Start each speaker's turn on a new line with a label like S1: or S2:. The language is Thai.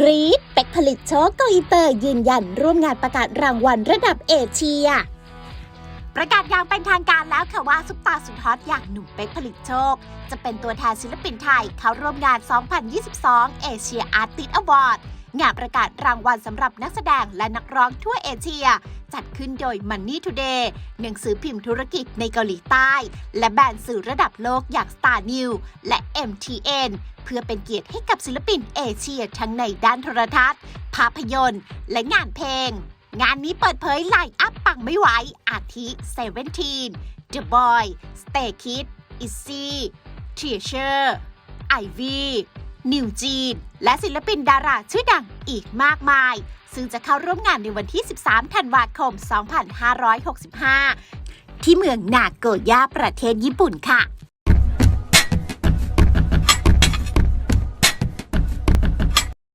S1: กรีดเป็กผลิตโชคโกอิเตอร์ยืนยันร่วมงานประกาศรางวัลระดับเอเชีย ประกาศอย่างเป็นทางการแล้วค่ะว่าซุปตาสุดฮอตอย่างหนุ่มเป็กผลิตโชค จะเป็นตัวแทนศิลปินไทย เข้าร่วมงาน 2022เอเงานประกาศรางวัลสำหรับนักแสดงและนักร้องทั่วเอเชีย จัดขึ้นโดย Money Today หนังสือพิมพ์ธุรกิจในเกาหลีใต้ และแบรนด์สื่อระดับโลกอย่าง Star New และ MTN เพื่อเป็นเกียรติให้กับศิลปินเอเชียทั้งในด้านโทรทัศน์ ภาพยนตร์ และงานเพลง งานนี้เปิดเผยไลน์อัพปังไม่ไหวอาทิ Seventeen The Boy Stay Kid Izzy Teacher Ivy นิวจีน และศิลปินดาราชื่อดังอีกมากมาย ซึ่งจะเข้าร่วมงานในวันที่ 13 ธันวาคม 2565 ที่เมืองนาโกย่าประเทศญี่ปุ่นค่ะ